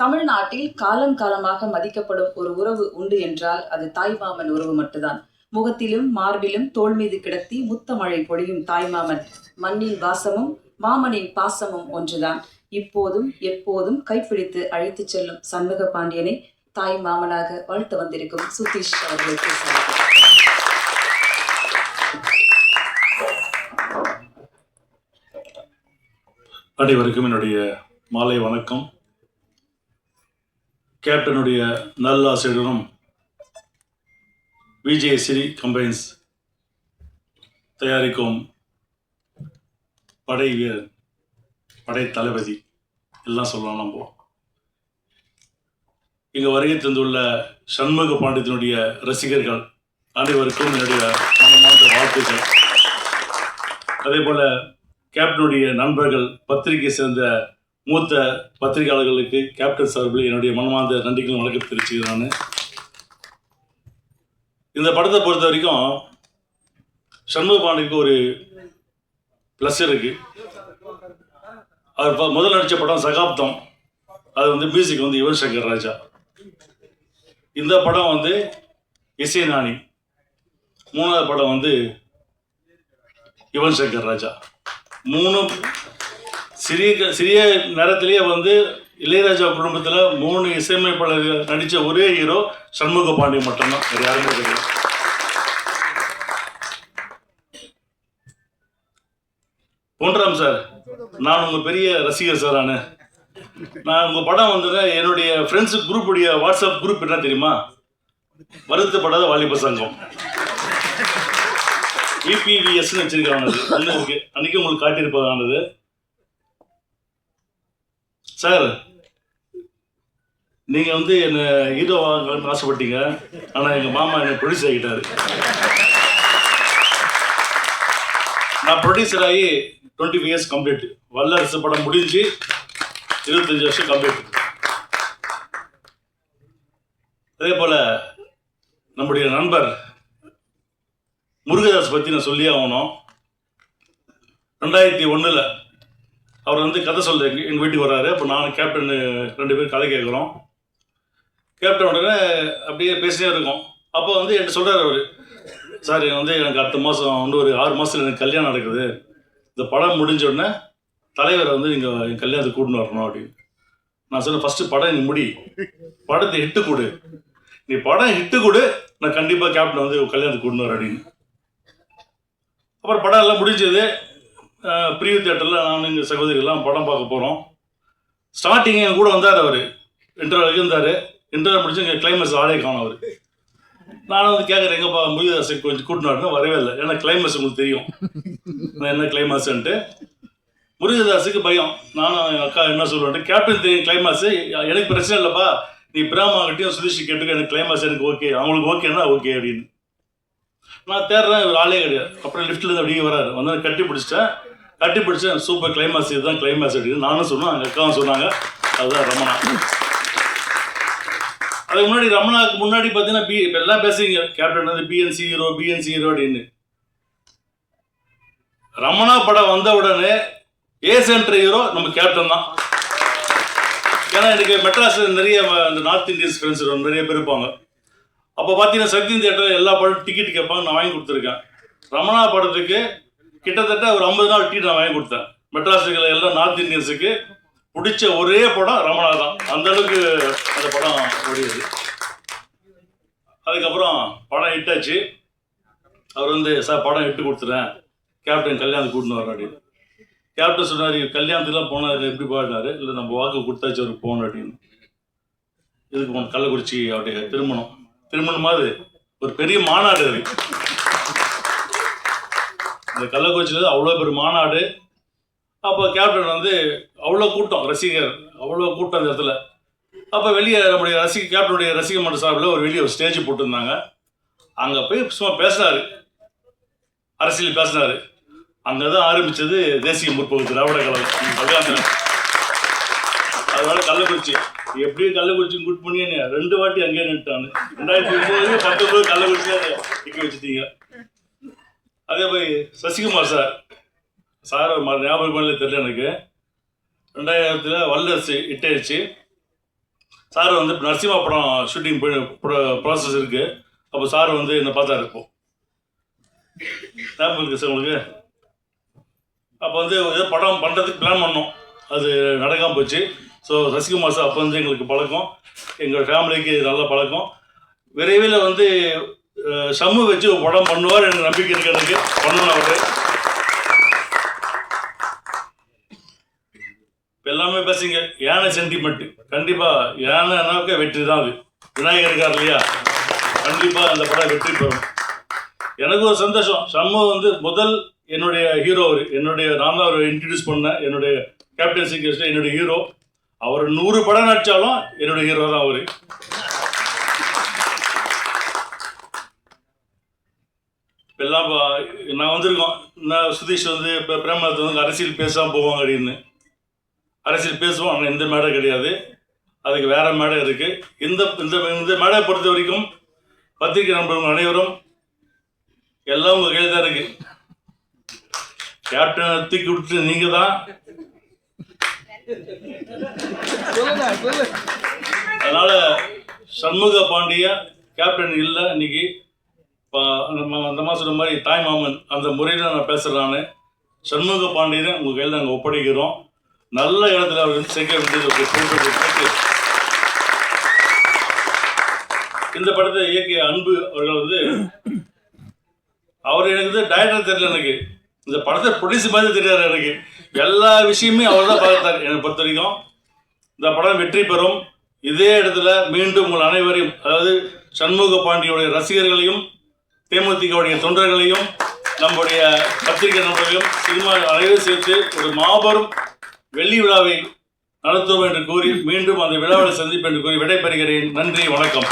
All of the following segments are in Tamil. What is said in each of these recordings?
தமிழ்நாட்டில் காலம் காலமாக மதிக்கப்படும் ஒரு உறவு உண்டு என்றால் அது தாய்மாமன் உறவு மட்டும்தான். முகத்திலும் மார்பிலும் தோள் மீது கிடத்தி முத்தமழை பொழியும் தாய்மாமன். மண்ணின் வாசமும் மாமனின் பாசமும் ஒன்றுதான். இப்போதும் எப்போதும் கைப்பிடித்து அழைத்துச் செல்லும் சண்முக பாண்டியனை தாய் மாமனாக வாழ்த்து வந்திருக்கும் சுதீஷ் அவர்களுக்கு அனைவருக்கும் என்னுடைய மாலை வணக்கம். கேப்டனுடைய நல்லாசிரியரும் விஜய் சிறி கம்பைன்ஸ் தயாரிக்கும் படை வீரன் படை தளபதி எல்லாம் சொல்லலாம் நம்ம. இங்கே வருகை தந்துள்ள சண்முக பாண்டியத்தினுடைய ரசிகர்கள் அனைவருக்கும் என்னுடைய மனமார்ந்த வாழ்த்துக்கள். அதே போல கேப்டனுடைய நண்பர்கள் பத்திரிகை சேர்ந்த மூத்த பத்திரிகையாளர்களுக்கு கேப்டன் சார்பில் என்னுடைய மனமார்ந்த நன்றிகளும் வணக்கம் தெரிவிச்சுக்கிறான். இந்த படத்தை பொறுத்த வரைக்கும் சண்முக பாண்டிக்கு ஒரு ப்ளஸ் இருக்கு. அவர் ப- முதல் நடித்த படம் சகாப்தம். அது வந்து மியூசிக் வந்து யுவன் சங்கர் ராஜா. இந்த படம் வந்து இசைநாணி மூணாவது படம் வந்து யுவன் சங்கர் ராஜா. மூணு சிறிய சிறிய நேரத்திலேயே வந்து இளையராஜா குடும்பத்தில் மூணு இசையமைப்பாளர்கள் நடித்த ஒரே ஹீரோ சண்முக பாண்டியன் மட்டும்தான். வேறு யாருமே கிடையாது. பொன்ராம் சார் நான் உங்கள் பெரிய ரசிகர் சார் நான் நான் உங்கள் படம் வந்ததை என்னுடைய ஃப்ரெண்ட்ஸ் குரூப்புடைய வாட்ஸ்அப் குரூப் என்ன தெரியுமா? வருத்தப்படாத வாலிப சங்கம். இபிவிஎஸ்ன்னு வச்சிருக்காங்க அது. அன்னைக்கு உங்களுக்கு காட்டியிருப்பதானது. சார் நீங்கள் வந்து என்னை ஹீரோ வாங்கணும்னு ஆசைப்பட்டீங்க. ஆனால் எங்கள் மாமா என்னை ப்ரொடியூஸ் ஆகிட்டாரு. நான் ப்ரொடியூசர் ஆகி டுவெண்ட்டி ஃபைவ் இயர்ஸ் கம்ப்ளீட் வல்லரசு படம் முடிஞ்சு இருபத்தஞ்சு வருஷம் கம்ப்ளீட் அதே போல் நம்முடைய நண்பர் முருகதாஸ் பற்றி நான் சொல்லி ஆகணும். ரெண்டாயிரத்தி ஒன்றில் அவர் வந்து கதை சொல்ல எங்கள் வீட்டுக்கு வர்றாரு. அப்போ நான் கேப்டன் ரெண்டு பேரும் கதை கேட்குறோம். கேப்டன் உடனே அப்படியே பேசினே இருக்கோம். அப்போ வந்து என்கிட்ட சொல்கிறார் அவர் சார் வந்து எனக்கு அடுத்த மாதம் வந்து ஒரு ஆறு மாதத்தில் எனக்கு கல்யாணம் நடக்குது. இந்த படம் முடிஞ்ச உடனே தலைவரை வந்து நீங்கள் என் கல்யாணத்துக்கு கூட்டின்னு வரணும் அப்படின்னு. நான் சொன்னேன் ஃபஸ்ட்டு படம் நீ முடி. படத்தை ஹிட்டு கொடு. நீ படம் ஹிட்டு கொடு. நான் கண்டிப்பாக கேப்டன் வந்து கல்யாணத்துக்கு கூட்டின்னு வரேன் அப்படின்னு. அப்புறம் படம் எல்லாம் முடிஞ்சது. பிரிவு தேட்டரில் நான் எங்கள் சகோதரிகள்லாம் படம் பார்க்க போகிறோம் ஸ்டார்டிங் என் கூட வந்தார் அவர். இன்டர்வல் இருந்தார். இன்டர்வியூ முடிச்சு எங்கள் கிளைமேக்ஸ் ஆளே காணும் அவர். நானும் வந்து கேட்குறேன் எங்கப்பா முருகதாசை கொஞ்சம் கூட்டினாருன்னு வரவே இல்லை. ஏன்னா கிளைமேக்ஸ் உங்களுக்கு தெரியும். நான் என்ன கிளைமேக்ஸ்ன்ட்டு முருகதாஸுக்கு பயம். நானும் எங்கள் அக்கா என்ன சொல்லுவேன் கேப்டன் தெரியும் கிளைமாஸ் எனக்கு பிரச்சனை இல்லைப்பா. நீ பிரேமாகிட்டையும் சுதீஷ் கேட்டுக்க. எனக்கு கிளைமாஸ் எனக்கு ஓகே அவங்களுக்கு ஓகேன்னா ஓகே அப்படின்னு. நான் தேடுறேன் இவர் ஆளே கிடையாது. அப்புறம் லிஃப்ட்லேருந்து அப்படியே வராரு. வந்து கட்டி பிடிச்சிட்டேன். கட்டி பிடிச்சேன் சூப்பர் கிளைமாஸ் இதுதான் கிளைமேக்ஸ் அப்படின்னு நானும் சொன்னேன் எங்கள் அக்காவும் சொன்னாங்க. அதுதான் ரமணா. அதுக்கு முன்னாடி ரமணாக்கு முன்னாடி பார்த்தீங்கன்னா பி இப்போ எல்லாம் பேசுறீங்க. கேப்டன் வந்து பிஎன்சி ஹீரோ பிஎன்சி ஹீரோ அப்படின்னு. ரமணா படம் வந்த உடனே ஏ சென்டர் ஹீரோ நம்ம கேப்டன் தான். ஏன்னா எனக்கு மெட்ராஸில் நிறைய இந்த நார்த் இந்தியன்ஸ் ஃப்ரெண்ட்ஸ் நிறைய பேர் இருப்பாங்க. அப்போ பார்த்தீங்கன்னா சக்தி தேட்டர் எல்லா படம் டிக்கெட் கேட்பாங்க நான் வாங்கி கொடுத்துருக்கேன். ரமணா படத்துக்கு கிட்டத்தட்ட ஒரு ஐம்பது நாள் டீ நான் வாங்கி கொடுத்தேன். மெட்ராஸுக்கு எல்லாம் நார்த் இந்தியன்ஸுக்கு பிடிச்ச ஒரே படம் ரமணா தான். அந்த அளவுக்கு அந்த படம் ஓடியது. அதுக்கப்புறம் படம் ஹிட்டாச்சு அவர் வந்து சார் படம் இட்டு கொடுத்துட்டேன் கேப்டன் கல்யாணத்துக்கு கூட்டின்னு வர அப்படின்னு. கேப்டன் சொன்னார் கல்யாணத்துக்குலாம் போனார் எப்படி பாடினாரு இல்லை நம்ம வாக்கு கொடுத்தாச்சு அவருக்கு போகணும் அப்படின்னு. இதுக்கு கள்ளக்குறிச்சி அவருடைய திருமணம். திருமணமாவது ஒரு பெரிய மாநாடு அது. இந்த கள்ளக்குறிச்சியில் அவ்வளோ பெரிய மாநாடு. அப்போ கேப்டன் வந்து அவ்வளோ கூட்டம் ரசிகர் அவ்வளோ கூட்டம் அந்த இடத்துல. அப்போ வெளியே நம்முடைய ரசிக கேப்டனுடைய ரசிக மன்ற சார்பில் ஒரு வெளியே ஒரு ஸ்டேஜ் போட்டிருந்தாங்க. அங்கே போய் சும்மா பேசினார். அரசியல் பேசினார். அங்கே தான் ஆரம்பித்தது தேசிய முற்போக்கு திராவிட கழகம் பகவான் அதனால கள்ளக்குறிச்சி. எப்படியும் கள்ளக்குறிச்சி குட் பண்ணி ரெண்டு வாட்டி அங்கேயே நின்றுட்டானு ரெண்டாயிரத்தி ஒன்பது பத்தொன்பது கள்ளக்குறிச்சியா நிற்க வச்சுட்டீங்க. அதே போய் சசிகுமார் சார். சார் ம- ஞாபகம் பண்ணல தெரியல எனக்கு. ரெண்டாயிரத்தில் வல்லரசு இட்டாயிடுச்சு. சார் வந்து நரசிம்மா படம் ஷூட்டிங் ப்ராசஸ் இருக்குது அப்போ சார் வந்து என்னை பார்த்தா இருப்போம் ஞாபகம் இருக்குது சார் உங்களுக்கு? அப்போ வந்து ஏதோ படம் பண்ணுறதுக்கு பிளான் பண்ணோம். அது நடக்காமல் போச்சு. ஸோ ரசிகுமார் சார் அப்போ வந்து எங்களுக்கு பழக்கம். எங்கள் ஃபேமிலிக்கு நல்ல பழக்கம். விரைவில் வந்து சம்மு வச்சு படம் பண்ணுவார் எனக்கு நம்பிக்கை இருக்கு எனக்கு. பண்ணணும் அவரு. இப்போ எல்லாமே பேசுங்க. யானை சென்டிமெண்ட் கண்டிப்பாக யானைனாக்க வெற்றி தான் அது. விநாயகர் இருக்கார் இல்லையா? கண்டிப்பாக அந்த படம் வெற்றி பெறும். எனக்கு ஒரு சந்தோஷம். சம்மு வந்து முதல் என்னுடைய ஹீரோ அவர். என்னுடைய நான் தான் அவரை இன்ட்ரடியூஸ் பண்ணேன் என்னுடைய கேப்டன் சிங்கர்ஸில் என்னுடைய ஹீரோ அவர் நூறு படம் நடித்தாலும் என்னுடைய ஹீரோ தான் அவர். எல்லாம் நான் வந்திருக்கோம். நான் சுதீஷ் வந்து இப்போ பிரேமநாத் வந்து அரசியல் பேசாமல் போவாங்க அப்படின்னு. அரசியல் பேசுவோம். ஆனால் இந்த மேடை கிடையாது. அதுக்கு வேற மேடை இருக்கு. இந்த இந்த இந்த மேடையை பொறுத்த வரைக்கும் பத்திரிகை நண்பர்கள் அனைவரும் எல்லாம் உங்க கையில் தான் இருக்கு. கேப்டனை தூக்கி விட்டு நீங்க தான். அதனால சண்முக பாண்டியா கேப்டன் இல்லை இன்னைக்கு. இப்போ நம்ம அந்த மாதிரி சொன்ன மாதிரி தாய் மாமன் அந்த முறையில் நான் பேசுகிறேன் நான். சண்முக பாண்டியனை உங்கள் கையில் நாங்கள் ஒப்படைக்கிறோம். நல்ல இடத்துல அவர் வந்து வேண்டியது இந்த படத்தை இயக்கிய அன்பு அவர்கள் வந்து அவர் எனக்கு வந்து டைரக்டர் தெரியல எனக்கு. இந்த படத்தை ப்ரொடியூஸ் மாதிரி தெரியாது எனக்கு. எல்லா விஷயமே அவர் தான் பார்த்தார் என்னை பொறுத்த வரைக்கும் இந்த படம் வெற்றி பெறும். இதே இடத்துல மீண்டும் உங்கள் அனைவரையும் அதாவது சண்முக பாண்டியனுடைய ரசிகர்களையும் தேமுதிகவுடைய தொண்டர்களையும் நம்முடைய பத்திரிகை நண்பர்களையும் சினிமா அனைவரும் சேர்த்து ஒரு மாபெரும் வெள்ளி விழாவை நடத்துவோம் என்று கூறி மீண்டும் அந்த விழாவில் சந்திப்பேன் என்று கூறி விடைபெறுகிறேன். நன்றி வணக்கம்.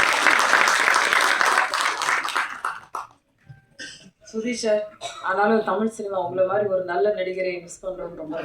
சுதீஷ் ஆனாலும் தமிழ் சினிமா உங்களை மாதிரி ஒரு நல்ல நடிகரை மிஸ் பண்றோம் ரொம்ப